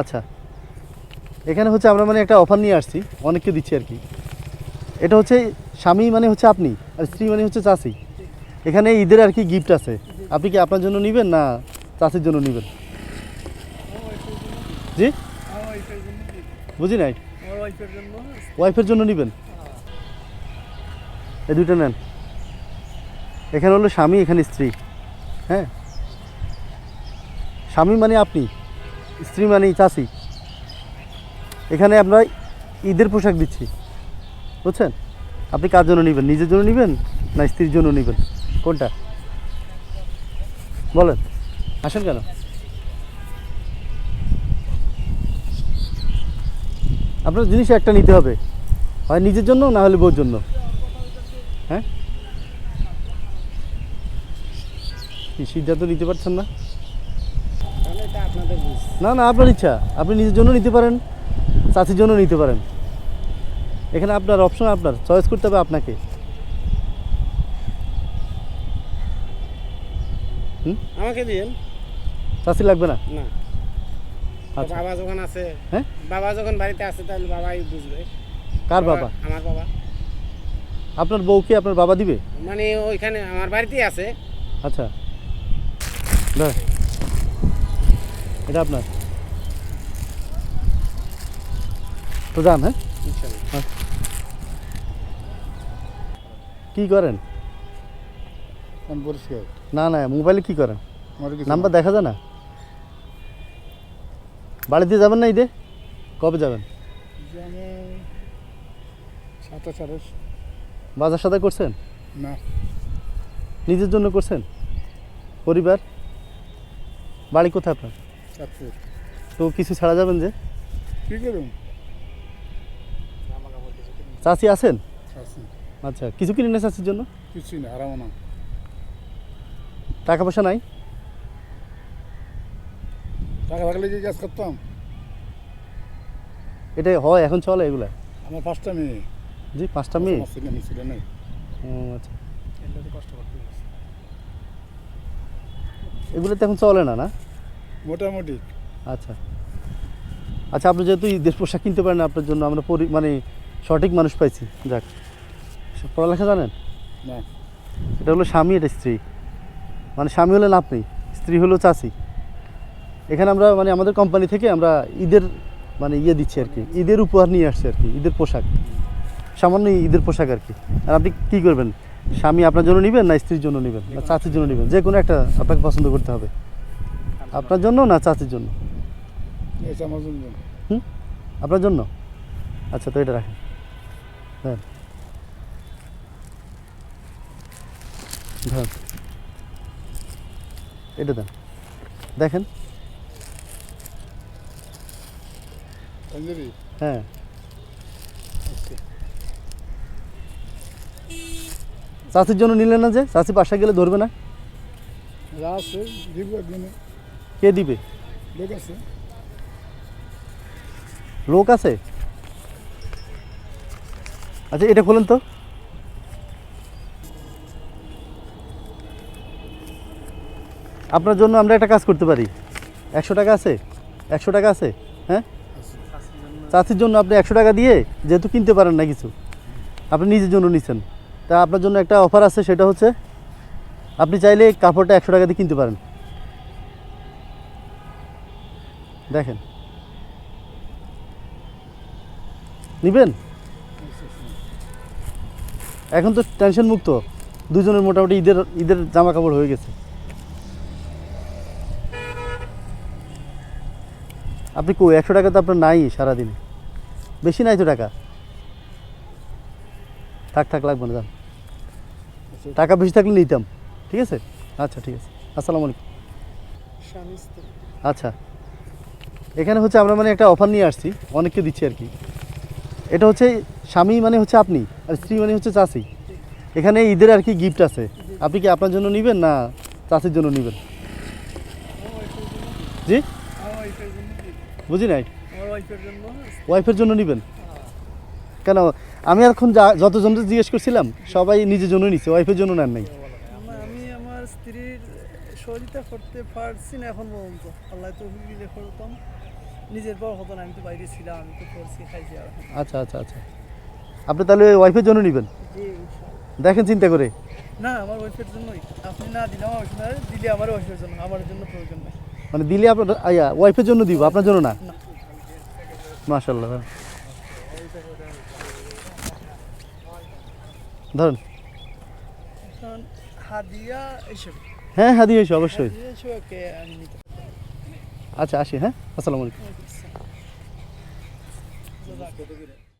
আচ্ছা। এখানে হচ্ছে আমরা মানে একটা অফার নিয়ে আসছি, অনেককে দিচ্ছি আর কি। এটা হচ্ছে স্বামী মানে হচ্ছে আপনি, আর স্ত্রী মানে হচ্ছে চাষি এখানে ঈদের আর কি গিফট আছে। আপনি কি আপনার জন্য নেবেন না চাষির জন্য নেবেন? জি? বুঝি নাই? ওয়াইফের জন্য নেবেন? এই দুইটা নেন। এখানে হলো স্বামী, এখানে স্ত্রী। হ্যাঁ? স্বামী মানে আপনি। স্ত্রী মানে চাষি। এখানে আমরা ঈদের পোশাক দিচ্ছি। বুঝছেন? আপনি কার জন্য নেবেন? নিজের জন্য নেবেন না স্ত্রীর জন্য নেবেন? কোনটা? বলেন। আসেন কেন? আপনার জিনিস একটা নিতে হবে। হয় নিজের জন্য, না হলে বউর জন্য। হ্যাঁ? সিদ্ধান্ত নিতে পারছেন না তাহলে এটা আপনাদের বুঝ না না আপনার ইচ্ছা। আপনি নিজের জন্য নিতে পারেন চাষির জন্য নিতে পারেন। এখানে আপনার অপশন আপনার চয়েস করতে হবে আপনাকে। আমাকে দিন চাষি লাগবে না? না। আচ্ছা। বাবা যখন আছে হ্যাঁ? বাবা যখন বাড়িতে আছে তাহলে বাবাই বুঝবে। কার বাবা আমার বাবা। আপনার বউকে আপনার বাবা দিবে? মানে ওইখানে আমার বাড়িতেই আছে। আচ্ছা। ধর এটা আপনার? তো যান হ্যাঁ? ইনশাল্লাহ কী করেন? পরিষ্কার। না না মোবাইলে কি করেন? নাম্বার দেখা যায় না? বাড়িতে যাবেন না ঈদে? কবে যাবেন? আমি সাতাশ আঠাশ। বাজার সাথে করছেন? না। নিজের জন্য করছেন? পরিবার? বাড়ি কোথায় আপনার? তো কিছু ছাড়া যাবেন যে? কী করুন? চাষি আছেন? আছি আচ্ছা কিছু কিনে নেই চাষির জন্য? কিছুই না আরাম না। টাকা পয়সা নাই? টাকা থাকলে কি কাজ করতাম। এটা হয় এখন চলে এগুলা? আমার পাঁচটা মেয়ে। জি পাঁচটা মেয়ে? ও, আচ্ছা। কষ্ট করতে হয়েছে। এগুলো তো এখন চলে না না? মোটামুটি। আচ্ছা। আচ্ছা আপনি যেহেতু ঈদের পোশাক কিনতে পারেন না, আপনার জন্য আমরা পরি মানে সঠিক মানুষ পাইছি। যাক। পড়ালেখা জানেন? না। এটা হলো স্বামী এটা স্ত্রী। মানে স্বামী হলেন আপনি স্ত্রী হলো চাষি। এখানে আমরা মানে আমাদের কোম্পানি থেকে আমরা ঈদের মানে ইয়ে দিচ্ছি আর কি। ঈদের উপহার নিয়ে আসছি আর কি ঈদের পোশাক। সামান্য ঈদের পোশাক আর কি। আর আপনি কী করবেন? স্বামী আপনার জন্য নেবেন না স্ত্রীর জন্য নেবেন? না চাচির জন্য নেবেন? যে কোনো একটা আপনাকে পছন্দ করতে হবে। আপনার জন্য না চাচির জন্য? আমার জন্য। হুম? আপনার জন্য? আচ্ছা তো এটা রাখেন। হ্যাঁ। ধরেন। এটা দেন। দেখেন। হ্যাঁ। আচ্ছা। চাষির জন্য নিলেন না যে? চাষি বাসা গেলে ধরবে না? আছে কে দিবে? লোক আছে? আচ্ছা এটা খোলেন তো। আপনার জন্য আমরা একটা কাজ করতে পারি। একশো টাকা আছে? একশো টাকা আছে? হ্যাঁ? চাষির জন্য আপনি একশো টাকা দিয়ে যেহেতু কিনতে পারেন না কিছু, আপনি নিজের জন্য নিচ্ছেন তা আপনার জন্য একটা অফার আছে, সেটা হচ্ছে আপনি চাইলে কাপড়টা একশো টাকা দিয়ে কিনতে পারেন। দেখেন। নিবেন? এখন তো টেনশন মুক্ত। দুজনের মোটামুটি ঈদের ঈদের জামা কাপড় হয়ে গেছে। আপনি কই একশো টাকা তো আপনার নাই সারাদিনে। বেশি নাই তো টাকা। থাক থাক লাগবে না যান। টাকা বেশি থাকলে নিতাম। ঠিক আছে? আচ্ছা ঠিক আছে। আসসালামু আলাইকুম। আচ্ছা। এখানে হচ্ছে আমরা মানে একটা অফার নিয়ে আসছি, অনেককে দিচ্ছি আর কি। এটা হচ্ছে স্বামী মানে হচ্ছে আপনি, আর স্ত্রী মানে হচ্ছে চাষি এখানে ঈদের আর কি গিফট আছে। আপনি কি আপনার জন্য নেবেন না চাষির জন্য নেবেন? জি? বুঝি নাই? ওয়াইফের জন্য ওয়াইফের জন্য নেবেন? কেন? আমি এখন যা যতজনকে জিজ্ঞেস করছিলাম, সবাই নিজের জন্য নিচ্ছে ওয়াইফের জন্য নেন নাই। সহযোগিতা করতে পারছি না এখন পর্যন্ত। আল্লাহ তো দিলে করতাম। নিজের বড় হতো না আমি তো বাইরে ছিলাম আমি তো করছি খাইছি আচ্ছা আচ্ছা আচ্ছা। আপনি তাহলে ওয়াইফের জন্য নেবেন? দেখেন চিন্তা করে। না আমার ওয়াইফের জন্যই। আপনি না দিলে আমার ওয়াইফ না দিলে আমার ওয়াইফের জন্য আমার জন্য প্রয়োজন নাই। মানে দিলে আপনার আয়া ওয়াইফের জন্য দিব আপনার জন্য না? মাশাল্লাহ ধরুন। হাদিয়া এইসব হ্যাঁ হ্যাঁ দিয়েছি অবশ্যই। নিতে আচ্ছা আসি হ্যাঁ? আসসালামু আলাইকুম। পারি